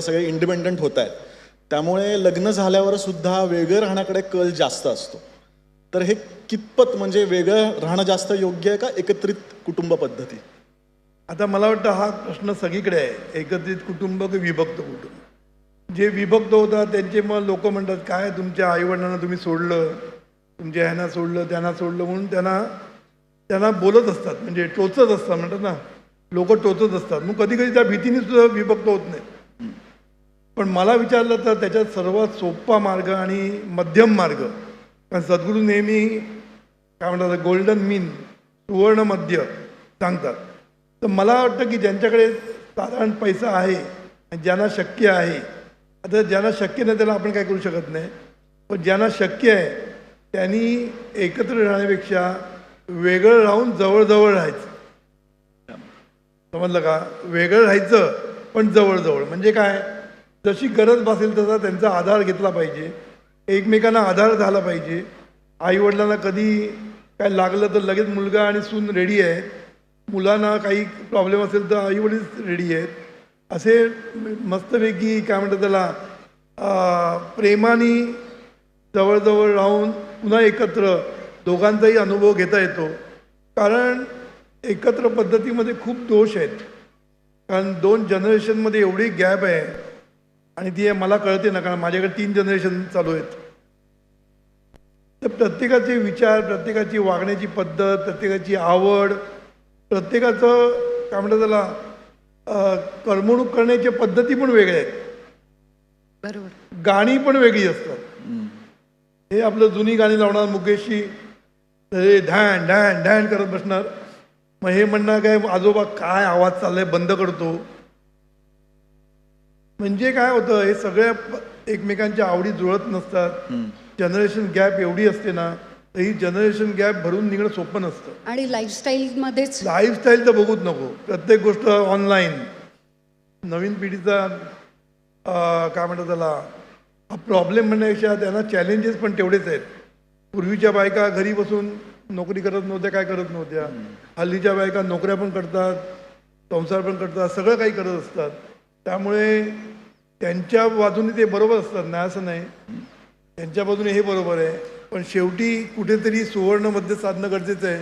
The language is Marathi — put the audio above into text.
सगळे इंडिपेंडंट होत आहेत. त्यामुळे लग्न झाल्यावर सुद्धा वेगळं राहण्याकडे कल जास्त असतो. तर हे कितपत म्हणजे वेगळं राहणं जास्त योग्य आहे का एकत्रित कुटुंब पद्धती? आता मला वाटतं हा प्रश्न सगळीकडे आहे. एकत्रित कुटुंब की विभक्त कुटुंब? जे विभक्त होतात त्यांचे मग लोक म्हणतात काय तुमच्या आईवडिलांना तुम्ही सोडलं? तुमच्या ह्यांना सोडलं? त्यांना सोडलं? म्हणून त्यांना त्यांना बोलत असतात. म्हणजे टोचत असतात. म्हणतात ना लोक टोचत असतात. मग कधी कधी त्या भीतीने सुद्धा विभक्त होत नाही पण मला विचारलं तर त्याच्यात सर्वात सोपा मार्ग आणि मध्यम मार्ग. कारण सद्गुरू नेहमी काय म्हणतात गोल्डन मीन सुवर्ण मध्य सांगतात. तर मला वाटतं की ज्यांच्याकडे साधारण पैसा आहे आणि ज्यांना शक्य आहे आता ज्यांना शक्य नाही त्याला आपण काय करू शकत नाही. पण ज्यांना शक्य आहे त्यांनी एकत्र राहण्यापेक्षा वेगळं राहून जवळजवळ राहायचं. समजलं का? वेगळं राहायचं पण जवळजवळ. म्हणजे काय? जशी गरज भासेल तसा त्यांचा आधार घेतला पाहिजे. एकमेकांना आधार झाला पाहिजे. आईवडिलांना कधी काय लागलं तर लगेच मुलगा आणि सून रेडी आहे. मुलांना काही प्रॉब्लेम असेल तर आईवडील रेडी आहेत. असे मस्तपैकी काय म्हणतात त्याला प्रेमाने जवळजवळ राहून पुन्हा एकत्र दोघांचाही अनुभव घेता येतो. कारण एकत्र पद्धतीमध्ये खूप दोष आहेत. कारण दोन जनरेशनमध्ये एवढी गॅप आहे. आणि ती मला कळते ना कारण माझ्याकडे तीन जनरेशन चालू आहेत. तर प्रत्येकाचे विचार प्रत्येकाची वागण्याची पद्धत प्रत्येकाची आवड प्रत्येकाचं काय म्हणतात त्याला करमणूक करण्याच्या पद्धती पण वेगळ्या आहेत. बरोबर. गाणी पण वेगळी असतात. हे आपलं जुनी गाणी लावणार मुकेशची हे ढॅन ढॅन ढॅन करत बसणार. मग हे म्हणणार काय आजोबा काय आवाज चाललाय बंद करतो. म्हणजे काय होतं हे सगळ्या एकमेकांच्या आवडी जुळत नसतात. जनरेशन गॅप एवढी असते ना तर ही जनरेशन गॅप भरून निघणं सोपं नसतं. आणि लाईफस्टाईलमध्येच लाईफस्टाईल तर बघूच नको. प्रत्येक गोष्ट ऑनलाईन नवीन पिढीचा काय म्हणतात त्याला हा प्रॉब्लेम म्हणण्यापेक्षा त्यांना चॅलेंजेस पण तेवढेच आहेत. पूर्वीच्या बायका घरी बसून नोकरी करत नव्हत्या काय करत नव्हत्या. हल्लीच्या बायका नोकऱ्या पण करतात संसार पण करतात सगळं काही करत असतात. त्यामुळे त्यांच्या बाजूने ते बरोबर असतात नाही असं नाही. त्यांच्या बाजूने हे बरोबर आहे. पण शेवटी कुठेतरी सुवर्ण साधणं गरजेचं आहे.